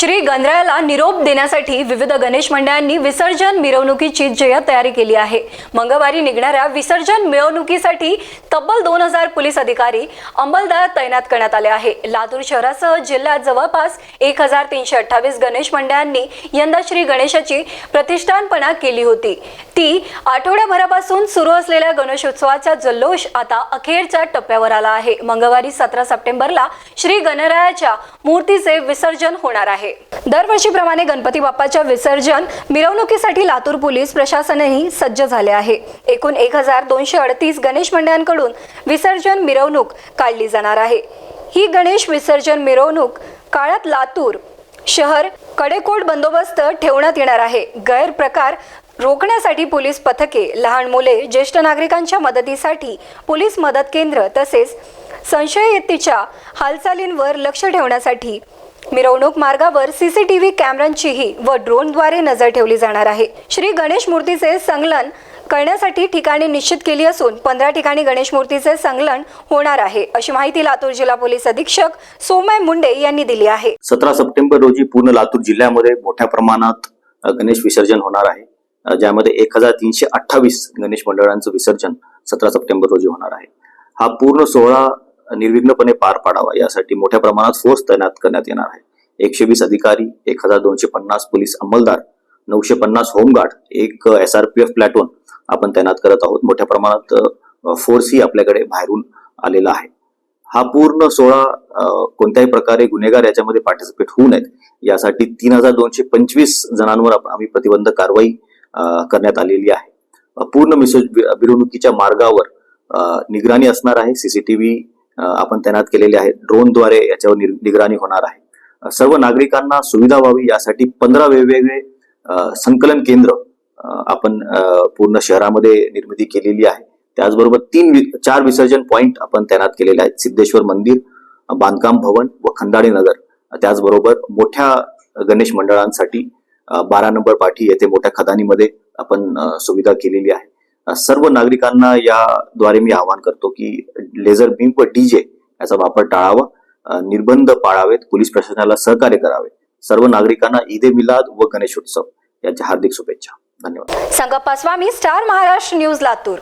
श्री गणरायाला निरोप देण्यासाठी विविध गणेश मंडळांनी विसर्जन मिरवणुकीची जय तयारी केली आहे. मंगळवारी निघणाऱ्या विसर्जन मिरवणुकीसाठी तब्बल दोन हजार पोलीस अधिकारी अंमलदार तैनात करण्यात आले आहे. लातूर शहरासह जिल्ह्यात जवळपास एक हजार तीनशे अठ्ठावीस गणेश मंडळांनी यंदा श्री गणेशाची प्रतिष्ठानपणा केली होती. ती आठवड्याभरापासून सुरू असलेल्या गणेशोत्सवाचा जल्लोष आता अखेरच्या टप्प्यावर आला आहे. मंगळवारी सतरा सप्टेंबरला श्री गणरायाच्या मूर्तीचे विसर्जन होणार आहे. दरवर्षीप्रमाणे गणपती बाप्पाच्या विसर्जन मिरवणुकीसाठी लातूर पोलीस प्रशासनही सज्ज झाले आहे. एकूण एक हजार दोनशे अडतीस गणेश मंडळांकडून विसर्जन मिरवणूक काढली जाणार आहे. ही गणेश विसर्जन मिरवणूक काळात लातूर शहर कडेकोट बंदोबस्त ठेवण्यात येणार आहे. गैरप्रकार रोखण्यासाठी पोलीस पथके लहान मुले ज्येष्ठ नागरिकांच्या मदतीसाठी पोलीस मदत केंद्र तसेच संशयितीच्या हालचालींवर लक्ष ठेवण्यासाठी मिरवणूक मार्गावर सीसीटीव्ही कॅमेऱ्यांचीही व ड्रोनद्वारे नजर ठेवली जाणार आहे. श्री गणेश मूर्तीचे संगलन करण्यासाठी ठिकाणी निश्चित केली असून पंधरा ठिकाणी गणेश मूर्तीचे संगलन होणार आहे अशी माहिती लातूर जिल्हा पोलीस अधीक्षक सोमय मुंडे यांनी दिली आहे. सतरा सप्टेंबर रोजी पूर्ण लातूर जिल्ह्यामध्ये मोठ्या प्रमाणात गणेश विसर्जन होणार आहे. ज्यामध्ये एक हजार तीनशे अठ्ठावीस गणेश मंडळांचं विसर्जन सतरा सप्टेंबर रोजी होणार आहे. हा पूर्ण सोहळा निर्विघ्नपणे पार पाडावा. यासाठी मोठ्या प्रमाणात फोर्स तैनात करण्यात येणार आहे. एकशे वीस अधिकारी एक हजार दोनशे पन्नास पोलीस अंमलदार नऊशे पन्नास होमगार्ड एक S R P F platoon आपण तैनात करत आहोत. मोठ्या प्रमाणात फोर्सही आपल्याकडे बाहेरून आलेला आहे. हा पूर्ण सोहळा कोणत्याही प्रकारे गुन्हेगार याच्यामध्ये पार्टिसिपेट होऊ नयेत. यासाठी तीन हजार दोनशे पंचवीस जणांवर आम्ही प्रतिबंध कारवाई करण्यात आलेली आहे. पूर्ण मिसेज मिरवणुकीच्या मार्गावर निगराणी असणार आहे. सीसीटीव्ही आपण तैनात केलेले आहेत. ड्रोनद्वारे याच्यावर नि- निगराणी होणार आहे. सर्व नागरिकांना सुविधा व्हावी यासाठी पंधरा वेगवेगळे संकलन केंद्र आपण पूर्ण शहरामध्ये निर्मिती केलेली आहे. त्याचबरोबर तीन वि- चार विसर्जन पॉइंट आपण तैनात केलेले आहेत. सिद्धेश्वर मंदिर बांधकाम भवन व खंदाडे नगर. त्याचबरोबर मोठ्या गणेश मंडळांसाठी बारा नंबर पाठी येथे मोठ्या खदानीमध्ये आपण सुविधा केलेली आहे. सर्व नागरिकांना याद्वारे मी आवाहन करतो की लेझर बीम व डीजे याचा वापर टाळावा निर्बंध पाळावेत पोलीस प्रशासनाला सहकार्य करावे. सर्व नागरिकांना ईद ए मिलाद व गणेशोत्सव. याच्या हार्दिक शुभेच्छा. धन्यवाद. Sangappa Swami star Maharashtra news Latur.